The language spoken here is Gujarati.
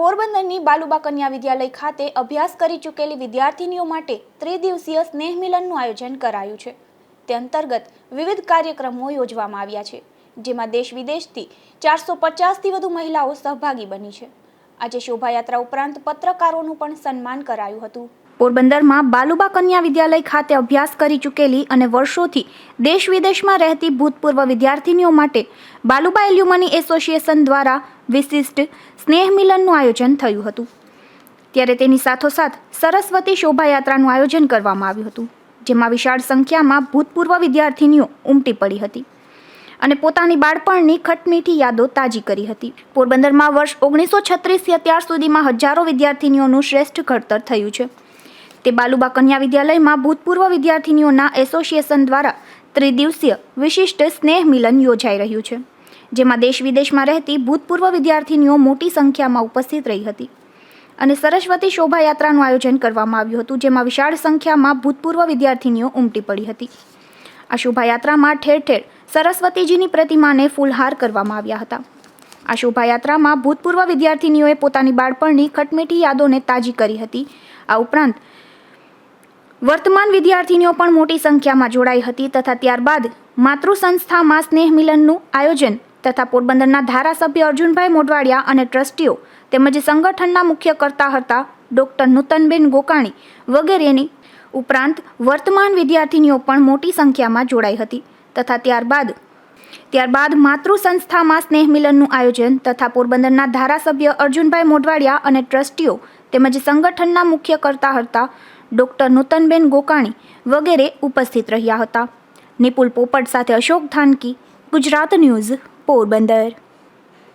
પોરબંદરની બાલુબા કન્યા વિદ્યાલય ખાતે અભ્યાસ કરી ચૂકેલી વિદ્યાર્થીનીઓ માટે ત્રિદિવસીય સ્નેહ મિલનનું આયોજન કરાયું છે. તે અંતર્ગત વિવિધ કાર્યક્રમો યોજવામાં આવ્યા છે, જેમાં દેશ વિદેશથી ચારસો પચાસથી વધુ મહિલાઓ સહભાગી બની છે. આજે શોભાયાત્રા ઉપરાંત પત્રકારોનું પણ સન્માન કરાયું હતું. પોરબંદરમાં બાલુબા કન્યા વિદ્યાલય ખાતે અભ્યાસ કરી ચૂકેલી અને વર્ષોથી દેશ વિદેશમાં રહેતી ભૂતપૂર્વ વિદ્યાર્થીનીઓ માટે બાલુબા એલ્યુમની એસોસિએશન દ્વારા વિશિષ્ટ સ્નેહ મિલનનું આયોજન થયું હતું. ત્યારે તેની સાથોસાથ સરસ્વતી શોભાયાત્રાનું આયોજન કરવામાં આવ્યું હતું, જેમાં વિશાળ સંખ્યામાં ભૂતપૂર્વ વિદ્યાર્થીનીઓ ઉમટી પડી હતી. અને પોતાની બાળપણની ખટમીઠી યાદો તાજી કરી હતી. પોરબંદરમાં વર્ષ ઓગણીસો છત્રીસથી અત્યાર સુધીમાં હજારો વિદ્યાર્થીનીઓનું શ્રેષ્ઠ ઘડતર થયું છે. તે બાલુબા કન્યા વિદ્યાલયમાં ભૂતપૂર્વ વિદ્યાર્થીનીઓના એસોસિએશન દ્વારા ત્રિદિવસીય વિશિષ્ટ સ્નેહ મિલન યોજાઈ રહ્યું છે, જેમાં દેશ વિદેશમાં રહેતી ભૂતપૂર્વ વિદ્યાર્થીનીઓ મોટી સંખ્યામાં ઉપસ્થિત રહી હતી. અને સરસ્વતી શોભાયાત્રાનું આયોજન કરવામાં આવ્યું હતું, જેમાં વિશાળ સંખ્યામાં ભૂતપૂર્વ વિદ્યાર્થીનીઓ ઉમટી પડી હતી. આ શોભાયાત્રામાં ઠેર ઠેર સરસ્વતીજીની પ્રતિમાને ફૂલહાર કરવામાં આવ્યા હતા. આ શોભાયાત્રામાં ભૂતપૂર્વ વિદ્યાર્થીનીઓએ પોતાની બાળપણની ખટમીઠી યાદોને તાજી કરી હતી. આ ઉપરાંત વર્તમાન વિદ્યાર્થીનીઓ પણ મોટી સંખ્યામાં જોડાઈ હતી તથા ત્યારબાદ માતૃ સંસ્થામાં સ્નેહ મિલનનું આયોજન તથા પોરબંદરના ધારાસભ્ય અર્જુનભાઈ મોઢવાડિયા અને ટ્રસ્ટીઓ તેમજ સંગઠનના મુખ્ય કરતા હતા ડૉક્ટર નૂતનબેન ગોકાણી વગેરેની ઉપરાંત વર્તમાન વિદ્યાર્થીનીઓ પણ મોટી સંખ્યામાં જોડાઈ હતી. તથા ત્યારબાદ ત્યારબાદ માતૃ સંસ્થામાં સ્નેહ મિલનનું આયોજન તથા પોરબંદરના ધારાસભ્ય અર્જુનભાઈ મોઢવાડિયા અને ટ્રસ્ટીઓ તેમજ સંગઠનના મુખ્ય કરતા હતા ડૉક્ટર નૂતનબેન ગોકાણી વગેરે ઉપસ્થિત રહ્યા હતા. નિપુલ પોપટ સાથે અશોક ધાનકી, ગુજરાત ન્યૂઝ, પોરબંદર.